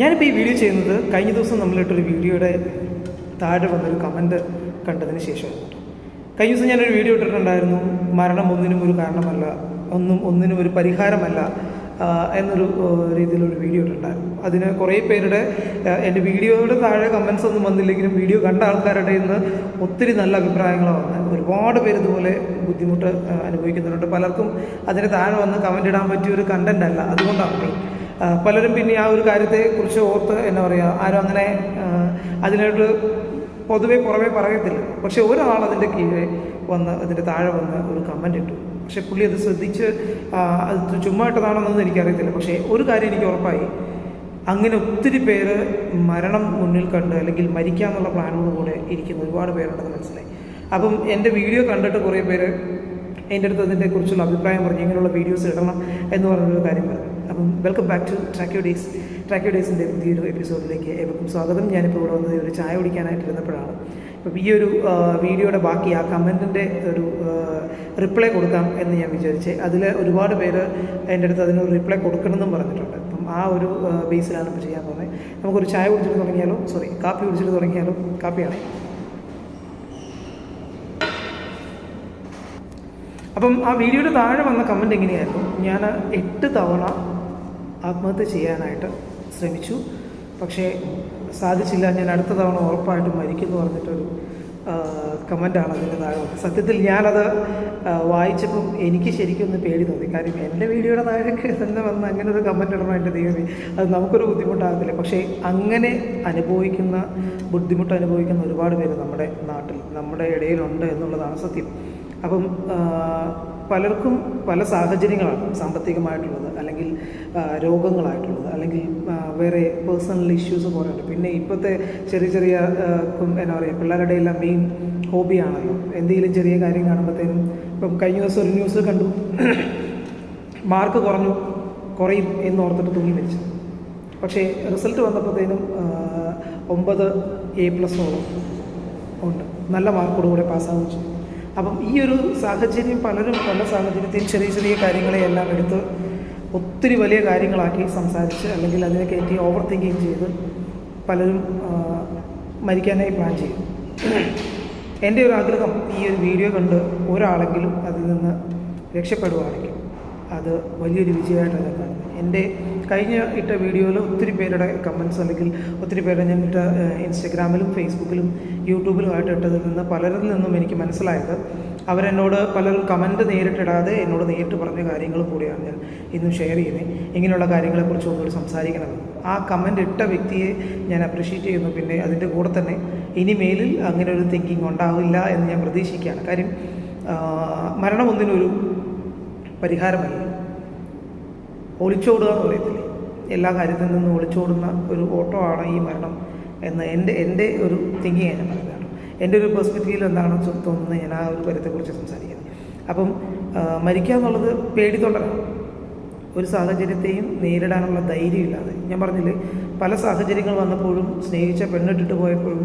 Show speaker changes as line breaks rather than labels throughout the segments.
ഞാനിപ്പോൾ ഈ വീഡിയോ ചെയ്യുന്നത് കഴിഞ്ഞ ദിവസം നമ്മളിട്ടൊരു വീഡിയോയുടെ താഴെ വന്നൊരു കമന്റ് കണ്ടതിന് ശേഷമാണ്. കഴിഞ്ഞ ദിവസം ഞാനൊരു വീഡിയോ ഇട്ടിട്ടുണ്ടായിരുന്നു മരണം ഒന്നിനും ഒരു കാരണമല്ല ഒന്നും ഒന്നിനും ഒരു പരിഹാരമല്ല എന്നൊരു രീതിയിലൊരു വീഡിയോ ഇട്ടിട്ടുണ്ടായിരുന്നു. അതിന് കുറേ പേരുടെ എന്റെ വീഡിയോയുടെ താഴെ കമൻസ് ഒന്നും വന്നില്ലെങ്കിലും വീഡിയോ കണ്ട ആൾക്കാരുടെ ഇന്ന് ഒത്തിരി നല്ല അഭിപ്രായങ്ങളാണ് വന്നത്. ഒരുപാട് പേര് ഇതുപോലെ ബുദ്ധിമുട്ട് അനുഭവിക്കുന്നുണ്ട്. പലർക്കും അതിന് താഴെ വന്ന് കമന്റ് ഇടാൻ പറ്റിയ ഒരു കണ്ടന്റ് അല്ല. അതുകൊണ്ടാണ് പലരും പിന്നെ ആ ഒരു കാര്യത്തെ കാര്യത്തെക്കുറിച്ച് ഓർത്ത് എന്താ പറയുക ആരും അങ്ങനെ അതിനായിട്ട് പൊതുവെ പുറമേ പറയത്തില്ല. പക്ഷെ ഒരാൾ അതിന്റെ കീഴെ വന്ന് അതിന്റെ താഴെ വന്ന് ഒരു കമന്റ് ഇട്ടു. പക്ഷെ പുള്ളി അത് ശ്രദ്ധിച്ച് അത് ചുമ്മാ ഇട്ടതാണെന്നൊന്നും എനിക്കറിയത്തില്ല. പക്ഷേ ഒരു കാര്യം എനിക്ക് ഉറപ്പായി. അങ്ങനെ ഒത്തിരി പേര് മരണം മുന്നിൽ കണ്ട് അല്ലെങ്കിൽ മരിക്കാന്നുള്ള പ്ലാനോട് കൂടെ ഇരിക്കുന്ന ഒരുപാട് പേരുണ്ടെന്ന് മനസ്സിലായി. അപ്പം എന്റെ വീഡിയോ കണ്ടിട്ട് കുറേ പേര് എന്റെ അടുത്ത് അതിനെക്കുറിച്ചുള്ള അഭിപ്രായം പറഞ്ഞു ഇങ്ങനെയുള്ള വീഡിയോസ് ഇടണം എന്ന് പറഞ്ഞൊരു കാര്യം പറഞ്ഞു. അപ്പം വെൽക്കം ബാക്ക് ടു ട്രാക്യൂ ഡേയ്സ് ട്രാക്യൂ ഡേയ്സിന്റെ പുതിയൊരു എപ്പിസോഡിലേക്ക് ഏവർക്കും സ്വാഗതം. ഞാനിപ്പോൾ ഇവിടെ വന്നത് ഒരു ചായ കുടിക്കാനായിട്ട് ഇരുന്നപ്പോഴാണ്. അപ്പം ഈ ഒരു വീഡിയോയുടെ ബാക്കി ആ കമന്റിന്റെ ഒരു റിപ്ലൈ കൊടുക്കാം എന്ന് ഞാൻ വിചാരിച്ചേ അതിൽ ഒരുപാട് പേര് എന്റെ അടുത്ത് അതിനൊരു റിപ്ലൈ കൊടുക്കണമെന്നും പറഞ്ഞിട്ടുണ്ട്. അപ്പം ആ ഒരു ബേസിലാണ് ഇപ്പോൾ ചെയ്യാൻ പോകുന്നത്. നമുക്കൊരു ചായ കുടിച്ചിട്ട് തുടങ്ങിയാലോ? സോറി കാപ്പി കുടിച്ചിട്ട് തുടങ്ങിയാലോ? കാപ്പിയാണ് അപ്പം ആ വീഡിയോയുടെ താഴെ വന്ന കമന്റ് എങ്ങനെയായിരുന്നു? ഞാൻ എട്ട് തവണ ആത്മഹത്യ ചെയ്യാനായിട്ട് ശ്രമിച്ചു. പക്ഷേ സാധിച്ചില്ല. ഞാൻ അടുത്ത തവണ ഉറപ്പായിട്ടും മരിക്കുമെന്ന് പറഞ്ഞിട്ടൊരു കമന്റാണ് അതിന്റെ താഴെ സത്യത്തിൽ ഞാനത് വായിച്ചപ്പം എനിക്ക് ശരിക്കും ഒന്ന് പേടി തോന്നി. കാര്യം എന്റെ വീഡിയോയുടെ താഴേക്ക് തന്നെ വന്ന് അങ്ങനെ ഒരു കമന്റ് ഇടണം എന്റെ ദൈവമേ? അത് നമുക്കൊരു ബുദ്ധിമുട്ടാകത്തില്ല. പക്ഷേ അങ്ങനെ അനുഭവിക്കുന്ന ബുദ്ധിമുട്ട് അനുഭവിക്കുന്ന ഒരുപാട് പേര് നമ്മുടെ നാട്ടിൽ നമ്മുടെ ഇടയിലുണ്ട് എന്നുള്ളതാണ് സത്യം. അപ്പം പലർക്കും പല സാഹചര്യങ്ങളാണ് സാമ്പത്തികമായിട്ടുള്ളത് അല്ലെങ്കിൽ രോഗങ്ങളായിട്ടുള്ളത് അല്ലെങ്കിൽ വേറെ പേഴ്സണൽ ഇഷ്യൂസ് കുറേ ഉണ്ട് പിന്നെ ഇപ്പോഴത്തെ ചെറിയ ചെറിയ എന്നാ പറയുക പിള്ളേരുടെ എല്ലാം മെയിൻ ഹോബിയാണല്ലോ എന്തെങ്കിലും ചെറിയ കാര്യം കാണുമ്പോഴത്തേനും ഇപ്പം കഴിഞ്ഞ ദിവസം ഒരു ന്യൂസ് കണ്ടു. മാർക്ക് കുറഞ്ഞു കുറയും എന്ന് ഓർത്തിട്ട് തൂങ്ങി മരിച്ചു. പക്ഷേ റിസൾട്ട് വന്നപ്പോഴത്തേനും ഒമ്പത് എ പ്ലസോളം ഉണ്ട്. നല്ല മാർക്കോടുകൂടെ പാസ്സാവുകയും ചെയ്തു. അപ്പം ഈ ഒരു സാഹചര്യം പലരും പല സാഹചര്യത്തിൽ ചെറിയ ചെറിയ കാര്യങ്ങളെ എല്ലാം എടുത്ത് ഒത്തിരി വലിയ കാര്യങ്ങളാക്കി സംസാരിച്ച് അല്ലെങ്കിൽ അതിനെ കയറ്റി ഓവർ തിങ്കിങ് ചെയ്ത് പലരും മരിക്കാനായി പ്ലാൻ ചെയ്യും. എന്റെ ഒരു ആഗ്രഹം ഈ ഒരു വീഡിയോ കണ്ട് ഒരാളെങ്കിലും അതിൽ നിന്ന് രക്ഷപ്പെടുവാണെങ്കിൽ അത് വലിയൊരു വിജയമായിട്ട് കാണുന്നത് എന്റെ കഴിഞ്ഞ ഇട്ട വീഡിയോയിൽ ഒത്തിരി പേരുടെ കമൻസ് അല്ലെങ്കിൽ ഒത്തിരി പേരുടെ ഞാൻ ഇട്ട ഇൻസ്റ്റഗ്രാമിലും ഫേസ്ബുക്കിലും യൂട്യൂബിലുമായിട്ട് ഇട്ടതിൽ നിന്ന് പലരിൽ നിന്നും എനിക്ക് മനസ്സിലായത് അവരെന്നോട് പലരും കമന്റ് നേരിട്ടിടാതെ എന്നോട് നേരിട്ട് പറഞ്ഞ കാര്യങ്ങൾ കൂടിയാണ് ഞാൻ ഇന്ന് ഷെയർ ചെയ്യുന്നത് ഇങ്ങനെയുള്ള കാര്യങ്ങളെക്കുറിച്ച് ഒന്നുകൂടി സംസാരിക്കണമെന്ന് ആ കമന്റ് ഇട്ട വ്യക്തിയെ ഞാൻ അപ്രീഷിയേറ്റ് ചെയ്യുന്നു. പിന്നെ അതിന്റെ കൂടെ തന്നെ ഇനി മേലിൽ അങ്ങനെ ഒരു തിങ്കിങ് ഉണ്ടാവില്ല എന്ന് ഞാൻ പ്രതീക്ഷിക്കുകയാണ്. കാര്യം മരണമൊന്നിനൊരു പരിഹാരമല്ല. ഒളിച്ചോടുക എന്ന് പറയത്തില്ലേ? എല്ലാ കാര്യത്തിൽ നിന്നും ഒളിച്ചോടുന്ന ഒരു ഓട്ടോ ആണ് ഈ മരണം എന്ന് എന്റെ എന്റെ ഒരു തിങ്കിങ് ഞാൻ പറയുന്നതാണ് എന്റെ ഒരു പെർസ്പെക്റ്റീവിൽ എന്താണ് തോന്നുന്നത് ഞാൻ ആ ഒരു കാര്യത്തെക്കുറിച്ച് സംസാരിക്കുന്നത്. അപ്പം മരിക്കുക എന്നുള്ളത് പേടിത്തൊണ്ടലാണ്. ഒരു സാഹചര്യത്തെയും നേരിടാനുള്ള ധൈര്യമില്ലാതെ. ഞാൻ പറഞ്ഞില്ലേ പല സാഹചര്യങ്ങൾ വന്നപ്പോഴും സ്നേഹിച്ച പെണ്ണിട്ടിട്ട് പോയപ്പോഴും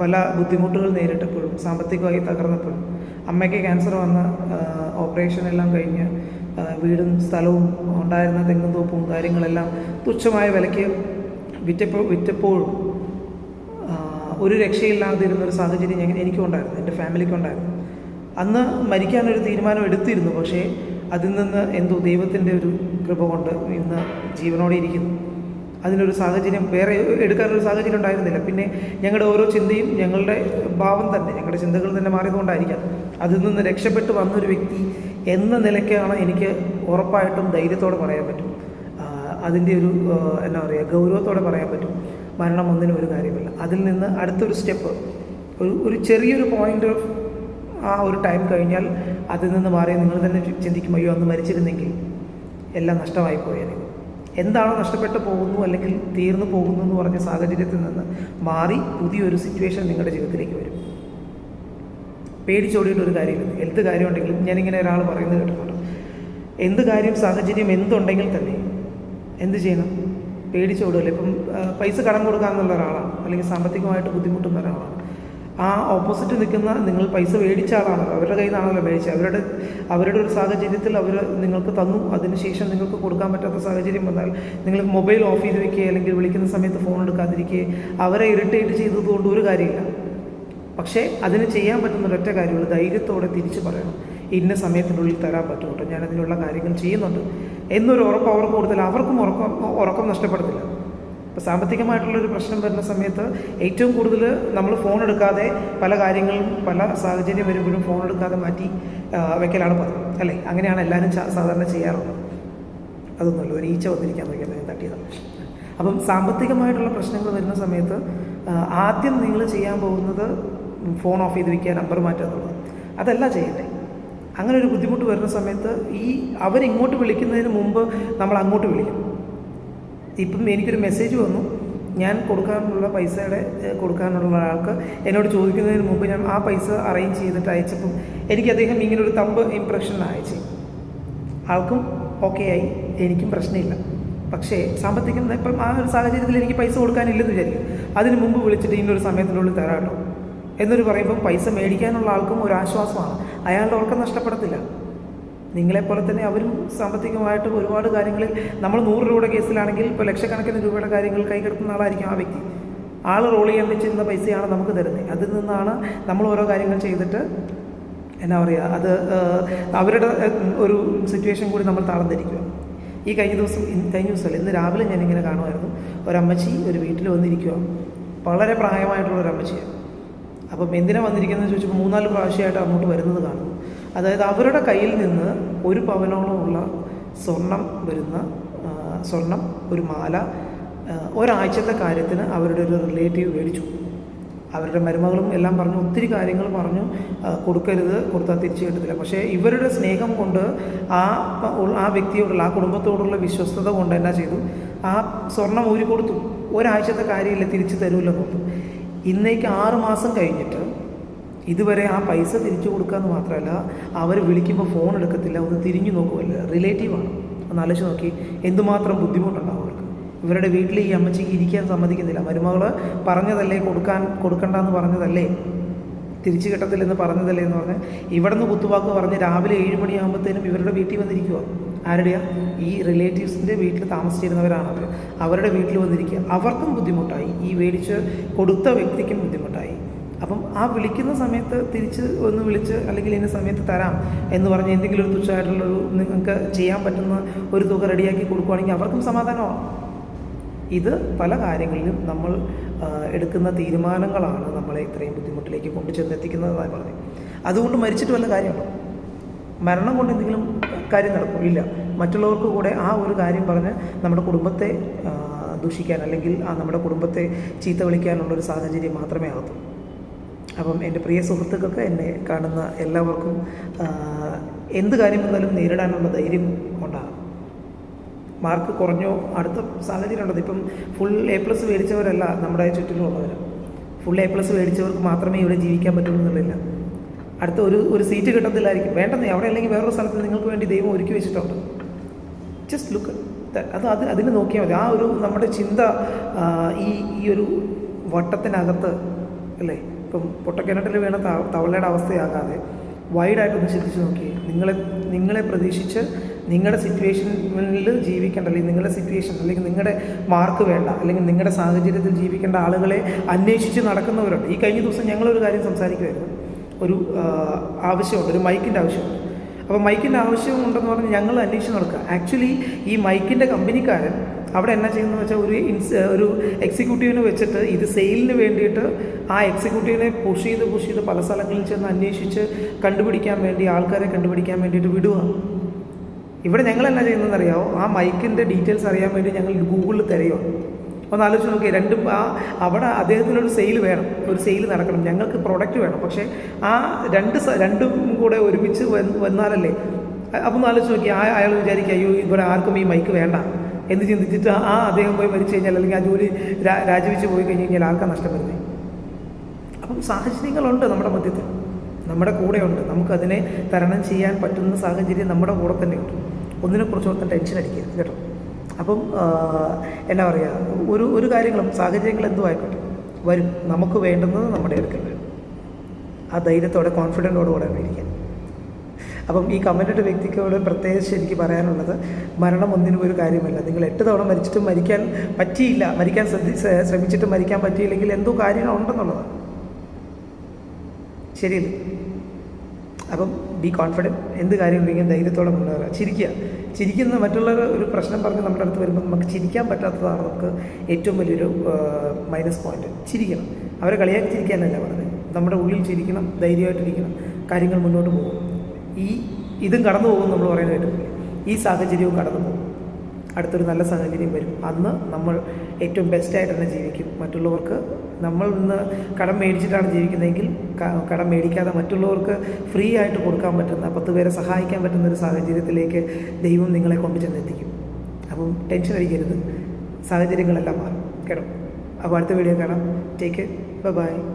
പല ബുദ്ധിമുട്ടുകൾ നേരിട്ടപ്പോഴും സാമ്പത്തികമായി തകർന്നപ്പോഴും അമ്മയ്ക്ക് ക്യാൻസർ വന്ന ഓപ്പറേഷൻ എല്ലാം കഴിഞ്ഞ് വീടും സ്ഥലവും ഉണ്ടായിരുന്ന തെങ്ങും തോപ്പും കാര്യങ്ങളെല്ലാം തുച്ഛമായ വിലയ്ക്ക് വിറ്റപ്പോൾ വിറ്റപ്പോഴും ഒരു രക്ഷയില്ലാതിരുന്ന ഒരു സാഹചര്യം ഞാൻ എനിക്കും ഉണ്ടായിരുന്നു എന്റെ ഫാമിലിക്ക് ഉണ്ടായിരുന്നു. അന്ന് മരിക്കാനൊരു തീരുമാനം എടുത്തിരുന്നു പക്ഷേ അതിൽ നിന്ന് എന്തോ ദൈവത്തിന്റെ ഒരു കൃപ കൊണ്ട് ഇന്ന് ജീവനോടെ ഇരിക്കുന്നു. അതിനൊരു സാഹചര്യം വേറെ എടുക്കാനൊരു സാഹചര്യം ഉണ്ടായിരുന്നില്ല. പിന്നെ ഞങ്ങളുടെ ഓരോ ചിന്തയും ഞങ്ങളുടെ ഭാവം തന്നെ ഞങ്ങളുടെ ചിന്തകൾ തന്നെ മാറിയതുകൊണ്ടായിരിക്കാം. അതിൽ നിന്ന് രക്ഷപ്പെട്ട് വന്നൊരു വ്യക്തി എന്ന നിലയ്ക്കാണ് എനിക്ക് ഉറപ്പായിട്ടും ധൈര്യത്തോടെ പറയാൻ പറ്റും. അതിന്റെ ഒരു എന്താ പറയുക ഗൗരവത്തോടെ പറയാൻ പറ്റും. മരണം ഒന്നിനും ഒരു കാര്യമില്ല. അതിൽ നിന്ന് അടുത്തൊരു സ്റ്റെപ്പ് ഒരു ഒരു ചെറിയൊരു പോയിന്റ് ഓഫ് ആ ഒരു ടൈം കഴിഞ്ഞാൽ അതിൽ നിന്ന് മാറി നിങ്ങൾ തന്നെ ചിന്തിക്കും അയ്യോ അന്ന് മരിച്ചിരുന്നെങ്കിൽ എല്ലാം നഷ്ടമായി പോയേനെ. എന്താണോ നഷ്ടപ്പെട്ടു പോകുന്നു അല്ലെങ്കിൽ തീർന്നു പോകുന്നു എന്ന് പറഞ്ഞ സാഹചര്യത്തിൽ നിന്ന് മാറി പുതിയൊരു സിറ്റുവേഷൻ നിങ്ങളുടെ ജീവിതത്തിലേക്ക് വരും. പേടിച്ചോടിയിട്ട് ഒരു കാര്യമില്ല. എന്ത് കാര്യം ഉണ്ടെങ്കിലും ഞാനിങ്ങനെ ഒരാൾ പറയുന്നത് കേട്ടിട്ടുണ്ട്. എന്ത് കാര്യം സാഹചര്യം എന്തുണ്ടെങ്കിൽ തന്നെ എന്ത് ചെയ്യണം? പേടിച്ചോടുകയല്ല? ഇപ്പം പൈസ കടം കൊടുക്കാമെന്നുള്ള ഒരാളാണ്. അല്ലെങ്കിൽ സാമ്പത്തികമായിട്ട് ബുദ്ധിമുട്ടുന്ന ഒരാളാണ്. ആ ഓപ്പോസിറ്റ് നിൽക്കുന്ന നിങ്ങൾ പൈസ മേടിച്ച ആളാണല്ലോ. അവരുടെ കയ്യിൽ നിന്നാണല്ലോ മേടിച്ചത്. അവരുടെ അവരുടെ ഒരു സാഹചര്യത്തിൽ അവർ നിങ്ങൾക്ക് തന്നു. അതിനുശേഷം നിങ്ങൾക്ക് കൊടുക്കാൻ പറ്റാത്ത സാഹചര്യം വന്നാൽ നിങ്ങൾ മൊബൈൽ ഓഫ് ചെയ്ത് വെക്കുക അല്ലെങ്കിൽ വിളിക്കുന്ന സമയത്ത് ഫോൺ എടുക്കാതിരിക്കുക അവരെ ഇറിറ്റേറ്റ് ചെയ്തതുകൊണ്ട് ഒരു കാര്യമില്ല. പക്ഷേ അതിന് ചെയ്യാൻ പറ്റുന്ന ഒരൊറ്റ കാര്യമുള്ളൂ ധൈര്യത്തോടെ തിരിച്ചു പറയണം. ഇന്ന സമയത്തിനുള്ളിൽ തരാൻ പറ്റും കേട്ടോ ഞാൻ അതിനുള്ള കാര്യങ്ങൾ ചെയ്യുന്നുണ്ട്. എന്നൊരു ഉറപ്പ് അവർക്ക് കൊടുത്താൽ അവർക്കും ഉറക്കം ഉറക്കം നഷ്ടപ്പെടത്തില്ല. ഇപ്പോൾ സാമ്പത്തികമായിട്ടുള്ളൊരു പ്രശ്നം വരുന്ന സമയത്ത് ഏറ്റവും കൂടുതൽ നമ്മൾ ഫോൺ എടുക്കാതെ പല കാര്യങ്ങളും പല സാഹചര്യം വരുമ്പോഴും ഫോൺ എടുക്കാതെ മാറ്റി വെക്കലാണ് പതിവ്. അല്ലേ? അങ്ങനെയാണ് എല്ലാവരും സാധാരണ ചെയ്യാറുള്ളത്. അതൊന്നുമല്ല ഒരു ഈച്ച വന്നിരിക്കാൻ നോക്കിയാൽ ഞാൻ അപ്പം സാമ്പത്തികമായിട്ടുള്ള പ്രശ്നങ്ങൾ വരുന്ന സമയത്ത് ആദ്യം നിങ്ങൾ ചെയ്യാൻ പോകുന്നത് ഫോൺ ഓഫ് ചെയ്ത് വയ്ക്കുക നമ്പർ മാറ്റുക എന്നുള്ളത്. അതല്ല ചെയ്യേണ്ടത് അങ്ങനെ ഒരു ബുദ്ധിമുട്ട് വരുന്ന സമയത്ത് ഈ അവരിങ്ങോട്ട് വിളിക്കുന്നതിന് മുമ്പ് നമ്മൾ അങ്ങോട്ട് വിളിക്കും. ഇപ്പം എനിക്കൊരു മെസ്സേജ് വന്നു. ഞാൻ കൊടുക്കാനുള്ള പൈസയുടെ കൊടുക്കാനുള്ള ആൾക്ക് എന്നോട് ചോദിക്കുന്നതിന് മുമ്പ് ഞാൻ ആ പൈസ അറേഞ്ച് ചെയ്തിട്ട് അയച്ചപ്പം എനിക്ക് അദ്ദേഹം ഇങ്ങനെ ഒരു തമ്പ് ഇംപ്രഷൻ അയച്ചു. ആൾക്കും ഓക്കെ ആയി. എനിക്കും പ്രശ്നമില്ല. പക്ഷേ സാമ്പത്തികം ഇപ്പം ആ ഒരു സാഹചര്യത്തിൽ എനിക്ക് പൈസ കൊടുക്കാനില്ലെന്ന് വിചാരിക്കും. അതിന് മുമ്പ് വിളിച്ചിട്ട് ഇന്നൊരു സമയത്തിനുള്ളിൽ തരാട്ടോ എന്നൊരു പറയുമ്പോൾ പൈസ മേടിക്കാനുള്ള ആൾക്കും ഒരു ആശ്വാസമാണ്. അയാളുടെ ഉറക്കം നഷ്ടപ്പെടത്തില്ല. നിങ്ങളെപ്പോലെ തന്നെ അവരും സാമ്പത്തികമായിട്ട് ഒരുപാട് കാര്യങ്ങളിൽ നമ്മൾ നൂറ് രൂപയുടെ കേസിലാണെങ്കിൽ ഇപ്പോൾ ലക്ഷക്കണക്കിന് രൂപയുടെ കാര്യങ്ങൾ കൈ കിടക്കുന്ന ആളായിരിക്കും ആ വ്യക്തി. ആൾ റോൾ ചെയ്യാൻ വെച്ചിരുന്ന പൈസയാണ് നമുക്ക് തരുന്നത്. അതിൽ നിന്നാണ് നമ്മൾ ഓരോ കാര്യങ്ങൾ ചെയ്തിട്ട് എന്നാ പറയുക അത് അവരുടെ ഒരു സിറ്റുവേഷൻ കൂടി നമ്മൾ താളം ധരിക്കുക ഈ കഴിഞ്ഞ ദിവസം കഴിഞ്ഞ ദിവസമല്ല ഇന്ന് രാവിലെ ഞാനിങ്ങനെ കാണുമായിരുന്നു. ഒരമ്മച്ചി ഒരു വീട്ടിൽ വന്നിരിക്കുക വളരെ പ്രായമായിട്ടുള്ള ഒരു അമ്മച്ചിയാണ്. അപ്പം എന്തിനാണ് വന്നിരിക്കുന്നത്? ചോദിച്ചപ്പോൾ മൂന്നാൽ പ്രാവശ്യമായിട്ട് അങ്ങോട്ട് വരുന്നത് കാണും അതായത് അവരുടെ കയ്യിൽ നിന്ന് ഒരു പവനോളമുള്ള സ്വർണം വരുന്ന സ്വർണം ഒരു മാല ഒരാഴ്ചത്തെ കാര്യത്തിന് അവരുടെ ഒരു റിലേറ്റീവ് മേടിച്ചു. അവരുടെ മരുമകളും എല്ലാം പറഞ്ഞു ഒത്തിരി കാര്യങ്ങൾ പറഞ്ഞു കൊടുക്കരുത് കൊടുത്താൽ തിരിച്ചു കിട്ടത്തില്ല. പക്ഷേ ഇവരുടെ സ്നേഹം കൊണ്ട് ആ ആ വ്യക്തിയോടുള്ള ആ കുടുംബത്തോടുള്ള വിശ്വസ്തത കൊണ്ട് എന്നാ ചെയ്തു? ആ സ്വർണം ഊരി കൊടുത്തു. ഒരാഴ്ചത്തെ കാര്യമില്ല തിരിച്ചു തരൂല്ലോ കൊടുത്തു ഇന്നേക്ക് ആറ് മാസം കഴിഞ്ഞിട്ട് ഇതുവരെ ആ പൈസ തിരിച്ചു കൊടുക്കുക എന്ന് മാത്രമല്ല അവർ വിളിക്കുമ്പോൾ ഫോൺ എടുക്കത്തില്ല ഒന്ന് തിരിഞ്ഞു നോക്കുമല്ല റിലേറ്റീവാണ് ഒന്ന് ആലോചിച്ച് നോക്കി എന്തുമാത്രം ബുദ്ധിമുട്ടുണ്ടാവും അവർക്ക്. ഇവരുടെ വീട്ടിൽ ഈ അമ്മച്ചിക്ക് ഇരിക്കാൻ സമ്മതിക്കുന്നില്ല. മരുമകൾ പറഞ്ഞതല്ലേ കൊടുക്കാൻ കൊടുക്കണ്ട എന്ന് പറഞ്ഞതല്ലേ? തിരിച്ചു കിട്ടത്തില്ലെന്ന് പറഞ്ഞതല്ലേ എന്ന് പറഞ്ഞ് ഇവിടെ നിന്ന് കുത്തുവാക്ക് പറഞ്ഞ് രാവിലെ ഏഴ് മണിയാകുമ്പോഴത്തേനും ഇവരുടെ വീട്ടിൽ വന്നിരിക്കുക ആരുടെയാ? ഈ റിലേറ്റീവ്സിന്റെ വീട്ടിൽ താമസിച്ചിരുന്നവരാണ് അവർ അവരുടെ വീട്ടിൽ വന്നിരിക്കുക അവർക്കും ബുദ്ധിമുട്ടായി. ഈ മേടിച്ച് കൊടുത്ത വ്യക്തിക്കും ബുദ്ധിമുട്ടായി. അപ്പം ആ വിളിക്കുന്ന സമയത്ത് തിരിച്ച് ഒന്ന് വിളിച്ച് അല്ലെങ്കിൽ ഇന്ന സമയത്ത് തരാം എന്ന് പറഞ്ഞ് എന്തെങ്കിലും ഒരു തുച്ഛമായിട്ടുള്ളൊരു നിങ്ങൾക്ക് ചെയ്യാൻ പറ്റുന്ന ഒരു തുക റെഡിയാക്കി കൊടുക്കുവാണെങ്കിൽ അവർക്കും സമാധാനമാണ് ഇത് പല കാര്യങ്ങളിലും നമ്മൾ എടുക്കുന്ന തീരുമാനങ്ങളാണ് നമ്മളെ ഇത്രയും ബുദ്ധിമുട്ടിലേക്ക് കൊണ്ടു ചെന്നെത്തിക്കുന്നതെന്നായി പറഞ്ഞു അതുകൊണ്ട് മരിച്ചിട്ട് വല്ല കാര്യമുണ്ടോ? മരണം കൊണ്ട് എന്തെങ്കിലും കാര്യം നടക്കും ഇല്ല മറ്റുള്ളവർക്ക് കൂടെ ആ ഒരു കാര്യം പറഞ്ഞ് നമ്മുടെ കുടുംബത്തെ ദൂഷിക്കാൻ അല്ലെങ്കിൽ ആ നമ്മുടെ കുടുംബത്തെ ചീത്ത വിളിക്കാനുള്ള ഒരു സാഹചര്യം മാത്രമേ ആകത്തു അപ്പം എന്റെ പ്രിയ സുഹൃത്തുക്കൾക്ക് എന്നെ കാണുന്ന എല്ലാവർക്കും എന്ത് കാര്യം വന്നാലും നേരിടാനുള്ള ധൈര്യം കൊണ്ടാണ് മാർക്ക് കുറഞ്ഞോ അടുത്ത സാഹചര്യം ഉള്ളത് ഇപ്പം ഫുൾ എ പ്ലസ് മേടിച്ചവരല്ല നമ്മുടെ ചുറ്റിലുള്ളവർ ഫുൾ എ പ്ലസ് മേടിച്ചവർക്ക് മാത്രമേ ഇവിടെ ജീവിക്കാൻ പറ്റുള്ളൂ എന്നുള്ളില്ല അടുത്ത ഒരു ഒരു സീറ്റ് കിട്ടത്തില്ലായിരിക്കും. വേണ്ടെന്നേ അവിടെ അല്ലെങ്കിൽ വേറൊരു സ്ഥലത്ത് നിങ്ങൾക്ക് വേണ്ടി ദൈവം ഒരുക്കി വെച്ചിട്ടുണ്ട്. ജസ്റ്റ് ലുക്ക് അത് അത് അതിന് നോക്കിയാൽ മതി. ആ ഒരു നമ്മുടെ ചിന്ത ഈ ഈ ഒരു വട്ടത്തിനകത്ത് അല്ലേ? ഇപ്പം പൊട്ടക്കിണറ്റിൽ വീണ തവളയുടെ അവസ്ഥയാകാതെ വൈഡായിട്ടൊന്ന് ചിന്തിച്ച് നോക്കി നിങ്ങളെ നിങ്ങളെ പ്രതീക്ഷിച്ച് നിങ്ങളുടെ സിറ്റുവേഷനിൽ ജീവിക്കേണ്ട അല്ലെങ്കിൽ നിങ്ങളുടെ സിറ്റുവേഷൻ അല്ലെങ്കിൽ നിങ്ങളുടെ മാർക്ക് വേണ്ട അല്ലെങ്കിൽ നിങ്ങളുടെ സാഹചര്യത്തിൽ ജീവിക്കേണ്ട ആളുകളെ അന്വേഷിച്ച് നടക്കുന്നവരുണ്ട്. ഈ കഴിഞ്ഞ ദിവസം ഞങ്ങളൊരു കാര്യം സംസാരിക്കുമായിരുന്നു ഒരു ആവശ്യമുണ്ട് ഒരു മൈക്കിന്റെ ആവശ്യമുണ്ട്. അപ്പോൾ മൈക്കിന്റെ ആവശ്യമുണ്ടെന്ന് പറഞ്ഞ് ഞങ്ങൾ അന്വേഷിച്ച് നടക്കുക. ആക്ച്വലി ഈ മൈക്കിന്റെ കമ്പനിക്കാരൻ അവിടെ എന്നാ ചെയ്യുന്നത് വെച്ചാൽ ഒരു ഇൻസ് ഒരു എക്സിക്യൂട്ടീവിനെ വെച്ചിട്ട് ഇത് സെയിലിന് വേണ്ടിയിട്ട് ആ എക്സിക്യൂട്ടീവിനെ പുഷ് ചെയ്ത് പുഷ് ചെയ്ത് പല സ്ഥലങ്ങളിൽ ചെന്ന് അന്വേഷിച്ച് കണ്ടുപിടിക്കാൻ വേണ്ടി ആൾക്കാരെ കണ്ടുപിടിക്കാൻ വേണ്ടിയിട്ട് വിടുക. ഇവിടെ ഞങ്ങൾ എന്നാ ചെയ്യുന്നതെന്ന് അറിയാമോ ആ മൈക്കിന്റെ ഡീറ്റെയിൽസ് അറിയാൻ വേണ്ടി ഞങ്ങൾ ഗൂഗിളിൽ തിരയുക ഒന്ന് ആലോചിച്ച് നോക്കി രണ്ടും ആ അവിടെ അദ്ദേഹത്തിനൊരു സെയിൽ വേണം ഒരു സെയിൽ നടക്കണം ഞങ്ങൾക്ക് പ്രൊഡക്റ്റ് വേണം. പക്ഷേ ആ രണ്ട് രണ്ടും കൂടെ ഒരുമിച്ച് വന്നാലല്ലേ? അപ്പം ഒന്ന് ആലോചിച്ച് നോക്കി ആ അയാൾ വിചാരിക്കുക അയ്യോ ഇവിടെ ആർക്കും ഈ മൈക്ക് വേണ്ട. എന്ന് ചിന്തിച്ചിട്ട് ആ- അദ്ദേഹം പോയി മരിച്ചു കഴിഞ്ഞാൽ അല്ലെങ്കിൽ ആ ജോലി രാജിവെച്ച് പോയി കഴിഞ്ഞ് കഴിഞ്ഞാൽ ആർക്കാ നഷ്ടപ്പെടുന്നത് അപ്പം സാഹചര്യങ്ങളുണ്ട് നമ്മുടെ മധ്യത്തിൽ. നമ്മുടെ കൂടെയുണ്ട്. നമുക്കതിനെ തരണം ചെയ്യാൻ പറ്റുന്ന സാഹചര്യം നമ്മുടെ കൂടെ തന്നെയുണ്ട്. ഒന്നിനെക്കുറിച്ച് ഓർത്തും ടെൻഷൻ അടിക്കരുത് കേട്ടോ. അപ്പം എന്നാ പറയുക ഒരു ഒരു കാര്യങ്ങളും സാഹചര്യങ്ങൾ എന്തും ആയിക്കോട്ടെ. വരും. നമുക്ക് വേണ്ടുന്നത് നമ്മുടെ അടുക്കൽ വരും. ആ ധൈര്യത്തോടെ കോൺഫിഡന്റോടുകൂടെ ഇരിക്കാൻ അപ്പം ഈ കമന്റഡ് വ്യക്തിക്കോട് പ്രത്യേകിച്ച് എനിക്ക് പറയാനുള്ളത് മരണം ഒന്നിനും ഒരു കാര്യമല്ല. നിങ്ങൾ എട്ട് തവണ മരിച്ചിട്ടും മരിക്കാൻ പറ്റിയില്ല. മരിക്കാൻ ശ്രമിച്ചിട്ട് മരിക്കാൻ പറ്റിയില്ലെങ്കിൽ എന്തോ കാര്യങ്ങളുണ്ടെന്നുള്ളതാണ്. ശരിയല്ലേ? അപ്പം ബി കോൺഫിഡന്റ് എന്ത് കാര്യം ഉണ്ടെങ്കിലും ധൈര്യത്തോടെ മുന്നേറുക ചിരിക്കുക. ചിരിക്കുന്ന മറ്റുള്ളവർ ഒരു പ്രശ്നം പറഞ്ഞ് നമ്മുടെ അടുത്ത് വരുമ്പോൾ നമുക്ക് ചിരിക്കാൻ പറ്റാത്തതാണ് നമുക്ക് ഏറ്റവും വലിയൊരു മൈനസ് പോയിന്റ് ചിരിക്കണം. അവരെ കളിയാക്കി ചിരിക്കാനല്ല പറഞ്ഞത്. നമ്മുടെ ഉള്ളിൽ ചിരിക്കണം ധൈര്യമായിട്ടിരിക്കണം. കാര്യങ്ങൾ മുന്നോട്ട് പോകും. ഈ ഇതും കടന്നു പോകും നമ്മൾ പറയുന്നത് ഈ സാഹചര്യവും കടന്നു പോകും. അടുത്തൊരു നല്ല സാഹചര്യം വരും. അന്ന് നമ്മൾ ഏറ്റവും ബെസ്റ്റായിട്ട് തന്നെ ജീവിക്കും. മറ്റുള്ളവർക്ക് നമ്മൾ ഇന്ന് കടം മേടിച്ചിട്ടാണ് ജീവിക്കുന്നതെങ്കിൽ കടം മേടിക്കാതെ മറ്റുള്ളവർക്ക് ഫ്രീ ആയിട്ട് കൊടുക്കാൻ പറ്റുന്ന പത്ത് പേരെ സഹായിക്കാൻ പറ്റുന്ന ഒരു സാഹചര്യത്തിലേക്ക് ദൈവം നിങ്ങളെ കൊണ്ട് ചെന്നെത്തിക്കും. അപ്പം ടെൻഷൻ അടിക്കരുത്. സാഹചര്യങ്ങളെല്ലാം മാറും. കേട്ടോ? അപ്പോൾ അടുത്ത വീഡിയോ കാണാം. Take bye bye